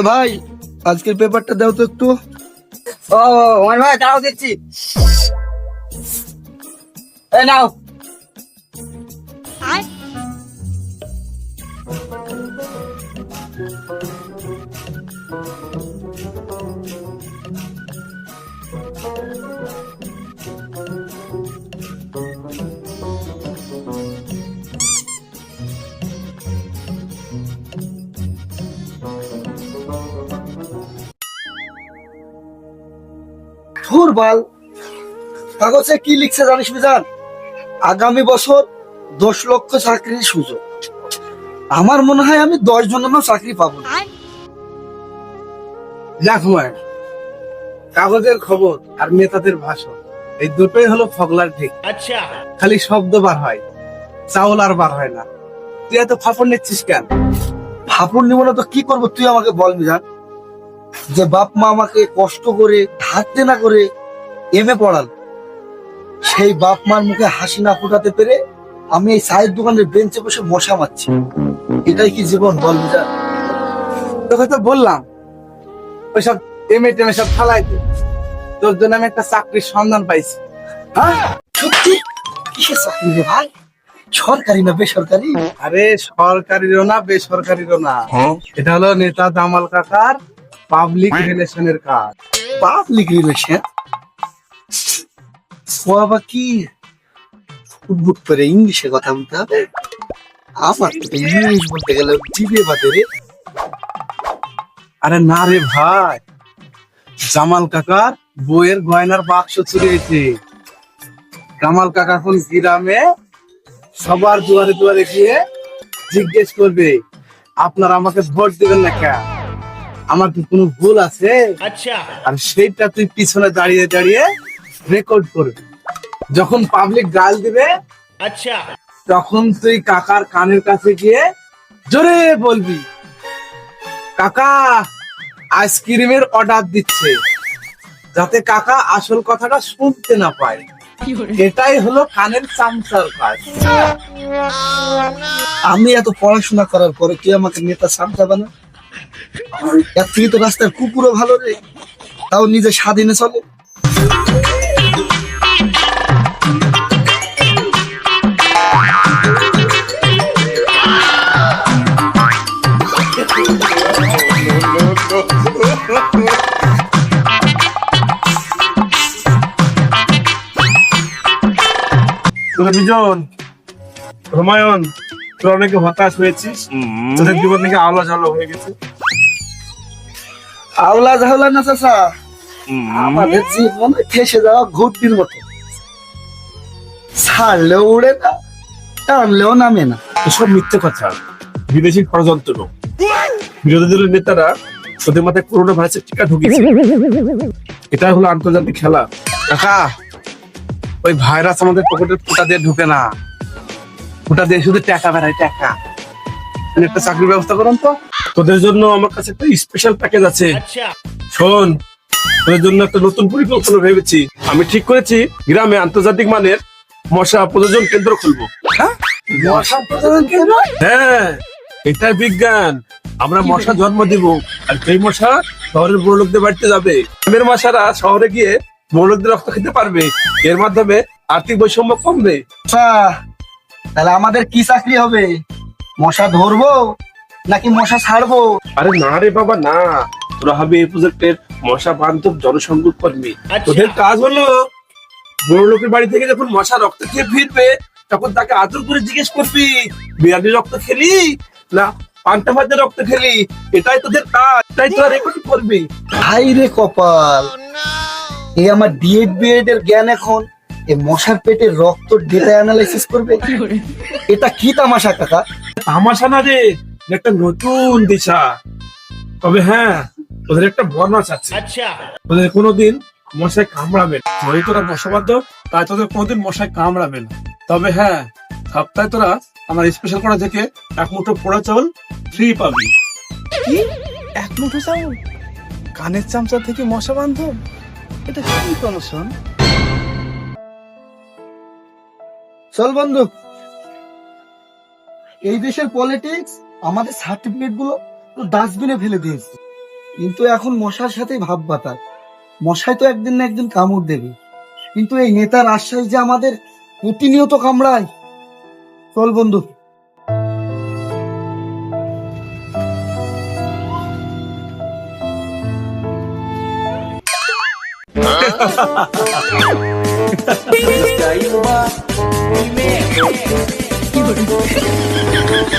তো ভাই আজকের পেপারটা দাও তো একটু। ও আমার ভাই দাও দিচ্ছি এ নাও। ধুর বাল। কাগজে কি লিখছে জানিস বিজান আগামী বছর দশ লক্ষ চাকরির সুযোগ। আমার মনে হয় আমি দশ জনের চাকরি পাবো না। দেখো কাগজের খবর আর নেতাদের ভাষণ এই দুটোই হলো ফগলার ঠিক আচ্ছা। খালি শব্দ বার হয় চাউল আর বার হয় না। তুই এত ফাফর নিচ্ছিস কেন? ফাপড় নিব না তো কি করব তুই আমাকে বল বিজান যে বাপ মা আমাকে কষ্ট করে হাঁটতে না করে এমএ পড়াল। সেই বাপ মার মুখে হাসি না ফোটাতে পেরে আমি এই চায়ের দোকানের বেঞ্চে বসে মশা মারছি। এটাই কি জীবন বল বিজান তোকে তো বললাম ওইসব এমএ টেমে সব ফালাই দে। তোর জন্য আমি একটা চাকরির সন্ধান পাইছি। হ্যাঁ? সত্যি? কিসের চাকরি রে ভাই? সরকারি না বেসরকারি? আরে সরকারিরও না বেসরকারিরও না। এটা হলো নেতা জামাল কাকার পাবলিক রিলেশনের কাজ। পাবলিক রিলেশন ও আবার কি করে ইংলিশে কথা বলতে হবে। আমার তো ইংলিশ বলতে গেলে জিভে বাদে রে। আরে না রে ভাই। জামাল কাকার বইয়ের গয়নার বাক্স চুরি হয়েছে জামাল কাকা এখন গ্রামে সবার দুয়ারে দুয়ারে গিয়ে জিজ্ঞেস করবে আপনারা আমাকে ভোট দেবেন না কেন? আমার কি কোনো ভুল আছে? আচ্ছা। আর সেইটা তুই পিছনে দাঁড়িয়ে দাঁড়িয়ে রেকর্ড করবি। যখন পাবলিক গাল দিবে আচ্ছা। তখন তুই কাকার কানের কাছে গিয়ে জোরে বলবি কাকা আইসক্রিমের অর্ডার দিচ্ছে। যাতে কাকা আসল কথাটা শুনতে না পায়। এটাই হলো কানের চামচার কাজ। আমি এত পড়াশোনা করার পরে তুই আমাকে নেতা সামটাবে না এর থেকে তো রাস্তার কুকুরও ভালো রে। তাও নিজে স্বাধীনে চলে। হুমায়ুন তোরা অনেকে হতাশ হয়েছিস। তোদের জীবন থেকে আলো জালো হয়ে গেছে। আওলা ঝাওলা না চাষা আমাদের জীবন ফেসে যাওয়া ঘুরতির মতো। ছাড়লেও উড়ে না টানলেও নামে না। এসব মিথ্যে কথা। বিদেশি ষড়যন্ত্র। বিরোধী দলের নেতারা তোদের মাথায় করোনা ভাইরাসের টিকা ঢুকিয়েছে। এটা হলো আন্তর্জাতিক খেলা। কাকা ওই ভাইরাস আমাদের পকেটের ফুটা দিয়ে ঢুকে না। ফুটা দিয়ে শুধু টাকা বেড়ায় টাকা। একটা চাকরির ব্যবস্থা করুন তো। তোদের জন্য আমার কাছে একটা স্পেশাল প্যাকেজ আছে। শোন তোদের জন্য একটা নতুন পরিকল্পনা ভেবেছি। আমি ঠিক করেছি গ্রামে আন্তর্জাতিক মানের মশা প্রযোজন কেন্দ্র খুলবো। মশা কেন্দ্র? হ্যাঁ এটাই বিজ্ঞান। আমরা মশা জন্ম দিব আর সেই মশা শহরের বড় লোকদের বাড়িতে যাবে। গ্রামের মশারা শহরে গিয়ে বড় লোকদের রক্ত খেতে পারবে। এর মাধ্যমে আর্থিক বৈষম্য কমবে। আচ্ছা, তাহলে আমাদের কি চাকরি হবে? মশা ধরবো? নাকি মশা ছাড়বো? আরে না রে বাবা না। তোরা হবে এই প্রজেক্টের মশা বান্ধব জনসংযোগ কর্মী। তোদের কাজ হলো বড় লোকের বাড়ি থেকে যখন মশা রক্ত খেয়ে ফিরবে তখন তাকে আদর করে জিজ্ঞেস করবি বিরিয়ানি রক্ত খেলি না পান্তা ভাজা রক্ত খেলি? এটাই তোদের কাজ এটাই তোরা রেকর্ড করবি। হাই রে কপাল। এই আমার ডিএড বিএড এর জ্ঞান এখন। এই মশার পেটে রক্ত ডেটা অ্যানালাইসিস করবে। এটা কি তামাশা কাকা? তামাশা না রে একটা নতুন দিশা। তবে হ্যাঁ ওদের একটা বর্ণাস আছে। তোদের কোনোদিন মশায় কামড়াবে না। যদি তোরা মশাবাধ্য তাই তোদের কোনোদিন মশায় কামড়াবে না। তবে হ্যাঁ সপ্তাহে তোরা আমার স্পেশাল করা থেকে এক মুঠো পোড়া চাউল ফ্রি পাবি। কি? এক মুঠো চাউল? কানের চামচা থেকে মশা বান্ধব এটা কি প্রমোশন চল বন্ধু। এই দেশের পলিটিক্স আমাদের সার্টিফিকেটগুলো ডাস্টবিনে ফেলে দিয়েছে। কিন্তু এখন মশার সাথে ভাব বাতার মশাই তো একদিন না একদিন কামড় দেবে। কিন্তু এই নেতার আশ্বাস যে আমাদের প্রতিনিয়ত কামড়ায় চল বন্ধু। you.